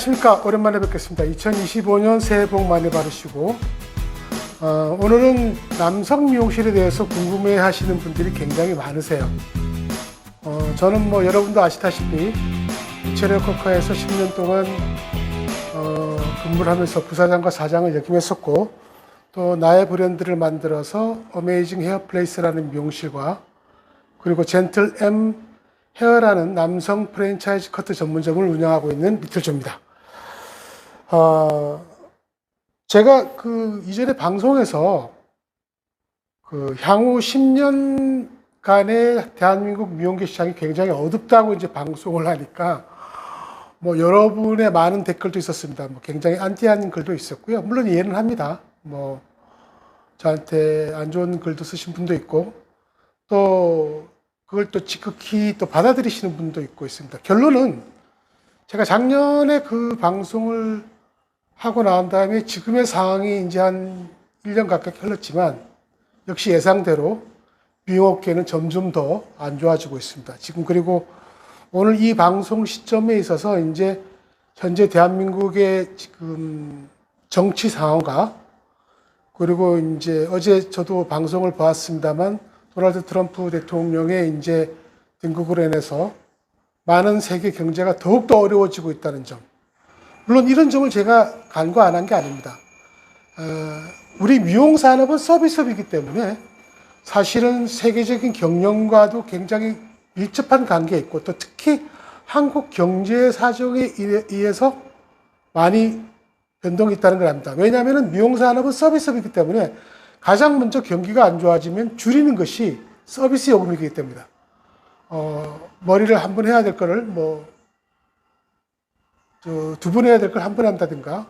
네, 안녕하십니까. 오랜만에 뵙겠습니다. 2025년 새해 복 많이 받으시고, 어, 오늘은 남성 미용실에 대해서 궁금해 하시는 분들이 굉장히 많으세요. 어, 저는 뭐 여러분도 아시다시피 이철의 코카에서 10년 동안 어, 근무를 하면서 부사장과 사장을 역임했었고, 또 나의 브랜드를 만들어서 어메이징 헤어플레이스라는 미용실과 그리고 젠틀 M 헤어라는 남성 프랜차이즈 커트 전문점을 운영하고 있는 미틀조입니다. 어, 제가 그 이전에 방송에서 그 향후 10년간의 대한민국 미용계 시장이 굉장히 어둡다고 이제 방송을 하니까 뭐 여러분의 많은 댓글도 있었습니다. 뭐 굉장히 안티한 글도 있었고요. 물론 이해는 합니다. 뭐 저한테 안 좋은 글도 쓰신 분도 있고 또 그걸 또 지극히 또 받아들이시는 분도 있고 있습니다. 결론은 제가 작년에 그 방송을 하고 나온 다음에 지금의 상황이 이제 한 1년 가까이 흘렀지만 역시 예상대로 미용업계는 점점 더 안 좋아지고 있습니다. 지금 그리고 오늘 이 방송 시점에 있어서 이제 현재 대한민국의 지금 정치 상황과 그리고 이제 어제 저도 방송을 보았습니다만 도널드 트럼프 대통령의 이제 등극으로 인해서 많은 세계 경제가 더욱더 어려워지고 있다는 점. 물론 이런 점을 제가 간과 안 한 게 아닙니다. 어, 우리 미용 산업은 서비스업이기 때문에 사실은 세계적인 경영과도 굉장히 밀접한 관계에 있고 또 특히 한국 경제 사정에 의해- 의해서 많이 변동이 있다는 걸 압니다. 왜냐하면 미용 산업은 서비스업이기 때문에 가장 먼저 경기가 안 좋아지면 줄이는 것이 서비스 요금이기 때문이다. 어, 머리를 한 번 해야 될 거를 뭐, 두 번 해야 될 걸 한 번 한다든가,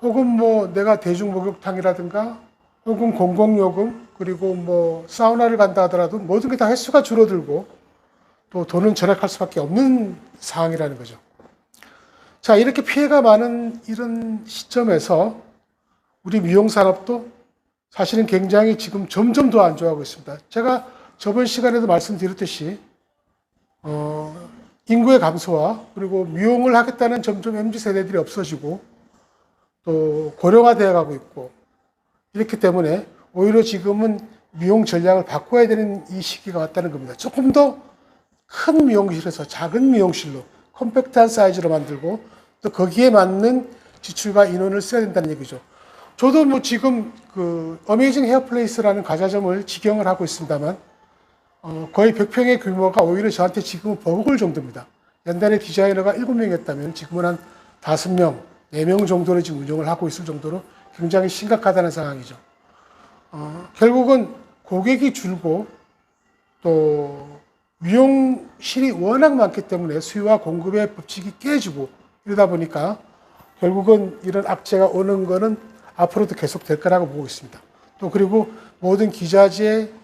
혹은 뭐 내가 대중목욕탕이라든가, 혹은 공공요금, 그리고 뭐 사우나를 간다 하더라도 모든 게 다 횟수가 줄어들고 또 돈은 절약할 수밖에 없는 상황이라는 거죠. 자, 이렇게 피해가 많은 이런 시점에서 우리 미용 산업도 사실은 굉장히 지금 점점 더 안 좋아하고 있습니다. 제가 저번 시간에도 말씀드렸듯이 어, 인구의 감소와 그리고 미용을 하겠다는 점점 MZ 세대들이 없어지고 또 고령화되어 가고 있고 이렇기 때문에 오히려 지금은 미용 전략을 바꿔야 되는 이 시기가 왔다는 겁니다. 조금 더 큰 미용실에서 작은 미용실로 컴팩트한 사이즈로 만들고 또 거기에 맞는 지출과 인원을 써야 된다는 얘기죠. 저도 뭐 지금 그 어메이징 헤어플레이스라는 과자점을 직영을 하고 있습니다만 어, 거의 100평의 규모가 오히려 저한테 지금은 버거울 정도입니다. 옛날에 디자이너가 7명이었다면 지금은 한 5명, 4명 정도로 지금 운영을 하고 있을 정도로 굉장히 심각하다는 상황이죠. 어, 결국은 고객이 줄고 또 미용실이 워낙 많기 때문에 수요와 공급의 법칙이 깨지고 이러다 보니까 결국은 이런 악재가 오는 거는 앞으로도 계속 될 거라고 보고 있습니다. 또 그리고 모든 기자재,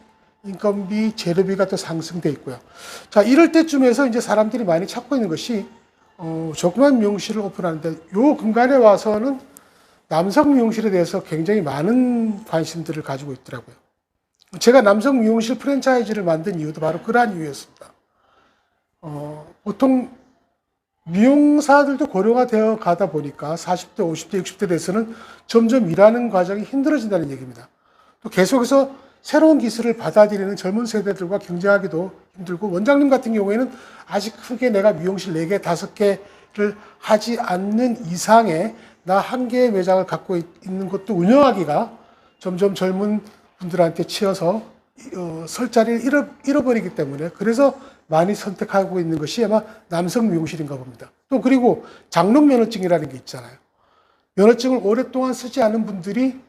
인건비, 재료비가 또 상승돼 있고요. 자, 이럴 때쯤에서 이제 사람들이 많이 찾고 있는 것이 어, 조그만 미용실을 오픈하는데 요 근간에 와서는 남성 미용실에 대해서 굉장히 많은 관심들을 가지고 있더라고요. 제가 남성 미용실 프랜차이즈를 만든 이유도 바로 그러한 이유였습니다. 어, 보통 미용사들도 고령화 되어 가다 보니까 40대, 50대, 60대 돼서는 점점 일하는 과정이 힘들어진다는 얘기입니다. 또 계속해서 새로운 기술을 받아들이는 젊은 세대들과 경쟁하기도 힘들고 원장님 같은 경우에는 아직 크게 내가 미용실 4개, 5개를 하지 않는 이상의 나한 개의 매장을 갖고 있- 있는 것도 운영하기가 점점 젊은 분들한테 치여서 어, 설 자리를 잃어, 잃어버리기 때문에 그래서 많이 선택하고 있는 것이 아마 남성 미용실인가 봅니다. 또 그리고 장롱 면허증이라는 게 있잖아요. 면허증을 오랫동안 쓰지 않은 분들이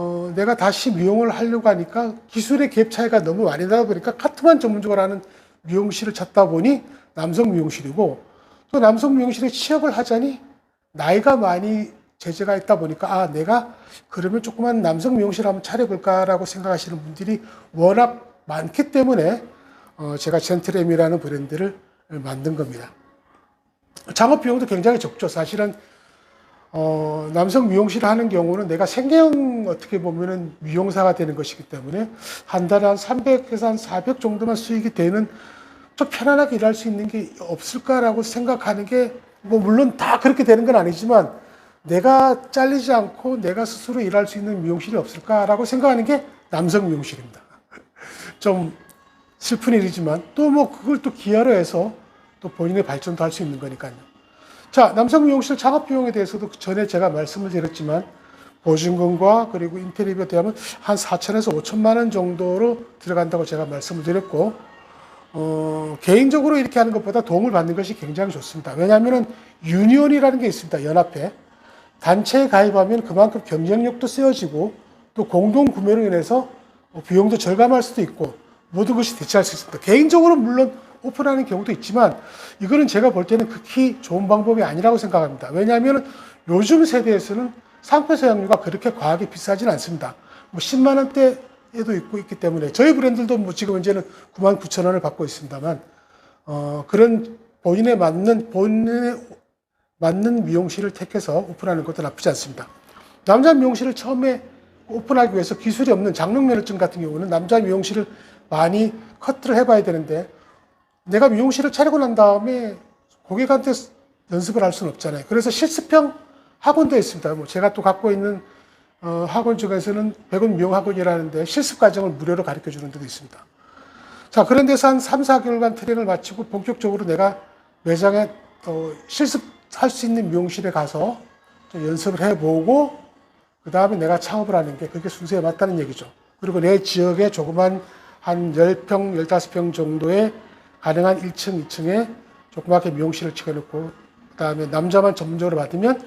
어, 내가 다시 미용을 하려고 하니까 기술의 갭 차이가 너무 많이 나다 보니까 카트만 전문적으로 하는 미용실을 찾다 보니 남성 미용실이고 또 남성 미용실에 취업을 하자니 나이가 많이 제재가 있다 보니까 아 내가 그러면 조그만 남성 미용실 한번 차려볼까라고 생각하시는 분들이 워낙 많기 때문에 어, 제가 젠트램이라는 브랜드를 만든 겁니다. 작업 비용도 굉장히 적죠. 사실은 어, 남성 미용실을 하는 경우는 내가 생계형 어떻게 보면은 미용사가 되는 것이기 때문에 한 달에 한 300에서 한 400 정도만 수익이 되는 좀 편안하게 일할 수 있는 게 없을까라고 생각하는 게 뭐 물론 다 그렇게 되는 건 아니지만 내가 잘리지 않고 내가 스스로 일할 수 있는 미용실이 없을까라고 생각하는 게 남성 미용실입니다. 좀 슬픈 일이지만 또 뭐 그걸 또 기하로 해서 또 본인의 발전도 할 수 있는 거니까요. 자, 남성 미용실 창업 비용에 대해서도 전에 제가 말씀을 드렸지만 보증금과 그리고 인테리어에 대하면 한 4천에서 5천만 원 정도로 들어간다고 제가 말씀을 드렸고 어, 개인적으로 이렇게 하는 것보다 도움을 받는 것이 굉장히 좋습니다. 왜냐하면 유니온이라는 게 있습니다. 연합회. 단체에 가입하면 그만큼 경쟁력도 세워지고 또 공동 구매로 인해서 뭐 비용도 절감할 수도 있고 모든 것이 대체할 수 있습니다. 개인적으로 물론 오픈하는 경우도 있지만 이거는 제가 볼 때는 극히 좋은 방법이 아니라고 생각합니다. 왜냐하면 요즘 세대에서는 상표 사용료가 그렇게 과하게 비싸진 않습니다. 뭐 10만 원대에도 있고 있기 때문에 저희 브랜드도 뭐 지금 현재는 9만 9천 원을 받고 있습니다만 어, 그런 본인에 맞는 본인의 맞는 미용실을 택해서 오픈하는 것도 나쁘지 않습니다. 남자 미용실을 처음에 오픈하기 위해서 기술이 없는 장롱면허증 같은 경우는 남자 미용실을 많이 커트를 해봐야 되는데 내가 미용실을 차리고 난 다음에 고객한테 연습을 할 수는 없잖아요. 그래서 실습형 학원도 있습니다. 뭐 제가 또 갖고 있는 어, 학원 중에서는 백운 미용 학원이라는데 실습 과정을 무료로 가르쳐 주는 데도 있습니다. 자, 그런 데서 한 3, 4개월간 트레이닝을 마치고 본격적으로 내가 매장에 어, 실습할 수 있는 미용실에 가서 좀 연습을 해보고 그 다음에 내가 창업을 하는 게 그게 순서에 맞다는 얘기죠. 그리고 내 지역에 조그만 한 10평, 15평 정도의 가능한 1층, 2층에 조그맣게 미용실을 치켜놓고 그 다음에 남자만 전문적으로 받으면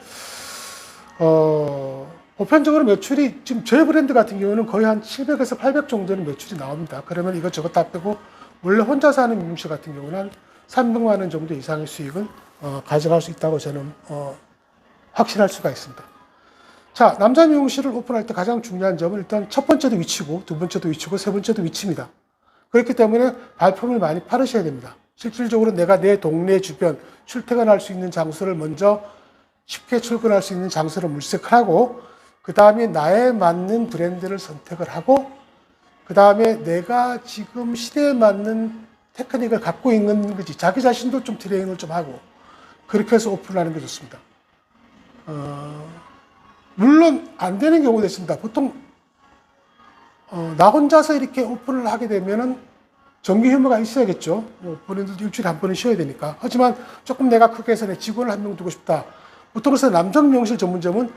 어, 보편적으로 매출이 지금 저희 브랜드 같은 경우는 거의 한 700에서 800 정도는 매출이 나옵니다. 그러면 이것저것 다 빼고 원래 혼자 사는 미용실 같은 경우는 한 300만 원 정도 이상의 수익은 어, 가져갈 수 있다고 저는 어, 확신할 수가 있습니다. 자, 남자 미용실을 오픈할 때 가장 중요한 점은 일단 첫 번째도 위치고, 두 번째도 위치고, 세 번째도 위치입니다. 그렇기 때문에 발품을 많이 팔으셔야 됩니다. 실질적으로 내가 내 동네 주변 출퇴근할 수 있는 장소를 먼저 쉽게 출근할 수 있는 장소를 물색을 하고, 그 다음에 나에 맞는 브랜드를 선택을 하고, 그 다음에 내가 지금 시대에 맞는 테크닉을 갖고 있는 거지. 자기 자신도 좀 트레이닝을 좀 하고, 그렇게 해서 오픈을 하는 게 좋습니다. 어, 물론 안 되는 경우도 있습니다. 보통 어, 나 혼자서 이렇게 오픈을 하게 되면은 정기 휴무가 있어야겠죠. 뭐 본인들도 일주일에 한 번은 쉬어야 되니까. 하지만 조금 내가 크게 해서 내 직원을 한 명 두고 싶다. 보통 그래서 남성 미용실 전문점은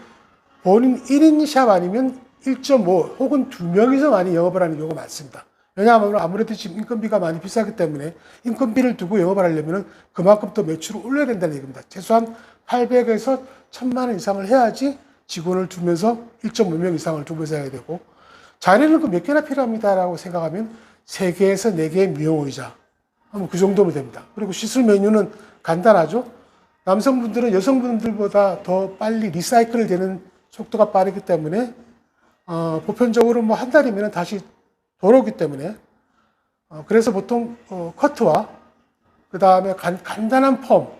본인 1인 샵 아니면 1.5 혹은 2명이서 많이 영업을 하는 경우가 많습니다. 왜냐하면 아무래도 지금 인건비가 많이 비싸기 때문에 인건비를 두고 영업을 하려면 그만큼 더 매출을 올려야 된다는 얘기입니다. 최소한 800에서 1000만 원 이상을 해야지 직원을 두면서 1.5명 이상을 두면서 해야 되고 자리는 그 몇 개나 필요합니다라고 생각하면 3개에서 4개의 미용의자 그 정도면 됩니다. 그리고 시술 메뉴는 간단하죠. 남성분들은 여성분들보다 더 빨리 리사이클 되는 속도가 빠르기 때문에 어, 보편적으로 뭐 한 달이면 다시 돌아오기 때문에 어, 그래서 보통 어, 커트와 그 다음에 간단한 펌,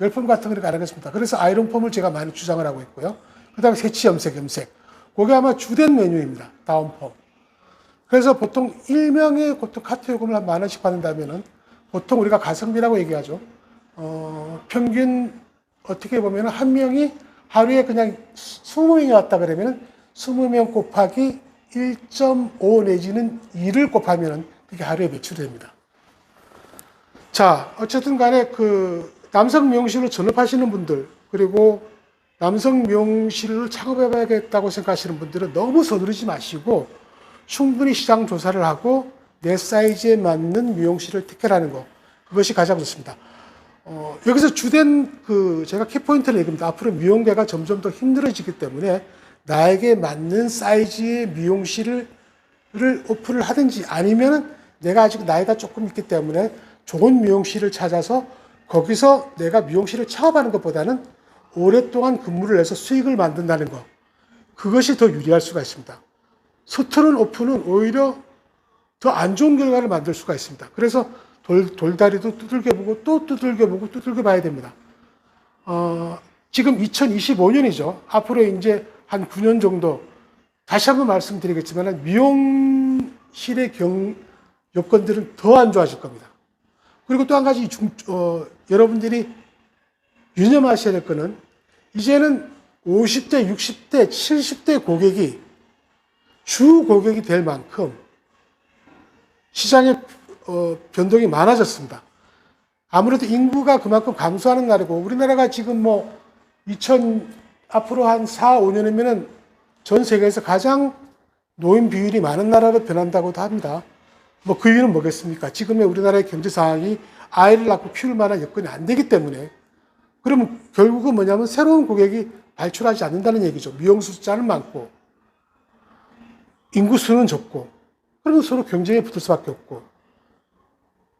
열펌 같은 걸 가능했습니다. 그래서 아이론 펌을 제가 많이 주장을 하고 있고요. 그 다음에 새치 염색, 염색. 그게 아마 주된 메뉴입니다. 다운펌. 그래서 보통 1명의 보통 카트 요금을 한 만 원씩 받는다면은 보통 우리가 가성비라고 얘기하죠. 어, 평균 어떻게 보면 한 명이 하루에 그냥 20명이 왔다 그러면은 20명 곱하기 1.5 내지는 2를 곱하면은 그게 하루에 매출이 됩니다. 자, 어쨌든 간에 그 남성 미용실로 전업하시는 분들 그리고 남성 미용실을 창업해봐야겠다고 생각하시는 분들은 너무 서두르지 마시고 충분히 시장 조사를 하고 내 사이즈에 맞는 미용실을 택하라는 거 그것이 가장 좋습니다. 어, 여기서 주된 그 제가 키포인트를 얘기합니다. 앞으로 미용계가 점점 더 힘들어지기 때문에 나에게 맞는 사이즈의 미용실을 오픈을 하든지 아니면은 내가 아직 나이가 조금 있기 때문에 좋은 미용실을 찾아서 거기서 내가 미용실을 창업하는 것보다는 오랫동안 근무를 해서 수익을 만든다는 것. 그것이 더 유리할 수가 있습니다. 서투른 오픈은 오히려 더 안 좋은 결과를 만들 수가 있습니다. 그래서 돌, 돌다리도 두들겨보고 또 두들겨보고 두들겨봐야 됩니다. 어, 지금 2025년이죠. 앞으로 이제 한 9년 정도 다시 한번 말씀드리겠지만 미용실의 경, 여건들은 더 안 좋아질 겁니다. 그리고 또 한 가지 중, 어, 여러분들이 유념하셔야 될 거는 이제는 50대, 60대, 70대 고객이 주 고객이 될 만큼 시장의 어, 변동이 많아졌습니다. 아무래도 인구가 그만큼 감소하는 나라고 우리나라가 지금 뭐 2000 앞으로 한 4, 5년이면은 전 세계에서 가장 노인 비율이 많은 나라로 변한다고도 합니다. 뭐 그 이유는 뭐겠습니까? 지금의 우리나라의 경제 상황이 아이를 낳고 키울 만한 여건이 안 되기 때문에 그러면 결국은 뭐냐면 새로운 고객이 발출하지 않는다는 얘기죠. 미용수 숫자는 많고 인구 수는 적고 그러면 서로 경쟁에 붙을 수밖에 없고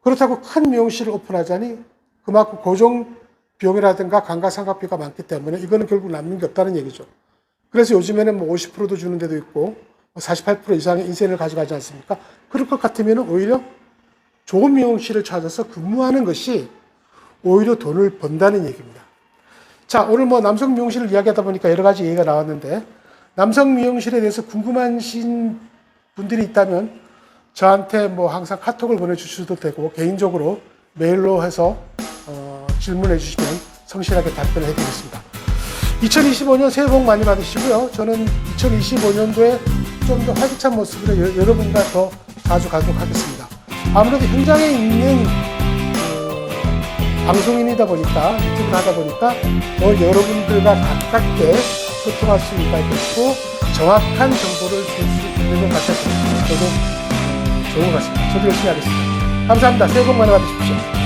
그렇다고 큰 미용실을 오픈하자니 그만큼 고정 비용이라든가 감가상각비가 많기 때문에 이거는 결국 남는 게 없다는 얘기죠. 그래서 요즘에는 뭐 50%도 주는 데도 있고 48% 이상의 인센을 가져가지 않습니까? 그럴 것 같으면 오히려 좋은 미용실을 찾아서 근무하는 것이 오히려 돈을 번다는 얘기입니다. 자, 오늘 뭐 남성 미용실을 이야기하다 보니까 여러 가지 얘기가 나왔는데 남성 미용실에 대해서 궁금하신 분들이 있다면 저한테 뭐 항상 카톡을 보내주셔도 되고 개인적으로 메일로 해서 어, 질문해 주시면 성실하게 답변을 해드리겠습니다. 2025년 새해 복 많이 받으시고요. 저는 2025년도에 좀 더 활기찬 모습으로 여, 여러분과 더 자주 가도록 하겠습니다. 아무래도 현장에 있는 어, 방송인이다 보니까 유튜브를 하다 보니까 더 여러분들과 가깝게 소통할 수 있고 정확한 정보를 줄 수 있는 것 같아서 저도 좋은 것 같습니다. 저도 열심히 하겠습니다. 감사합니다. 새해 복 많이 받으십시오.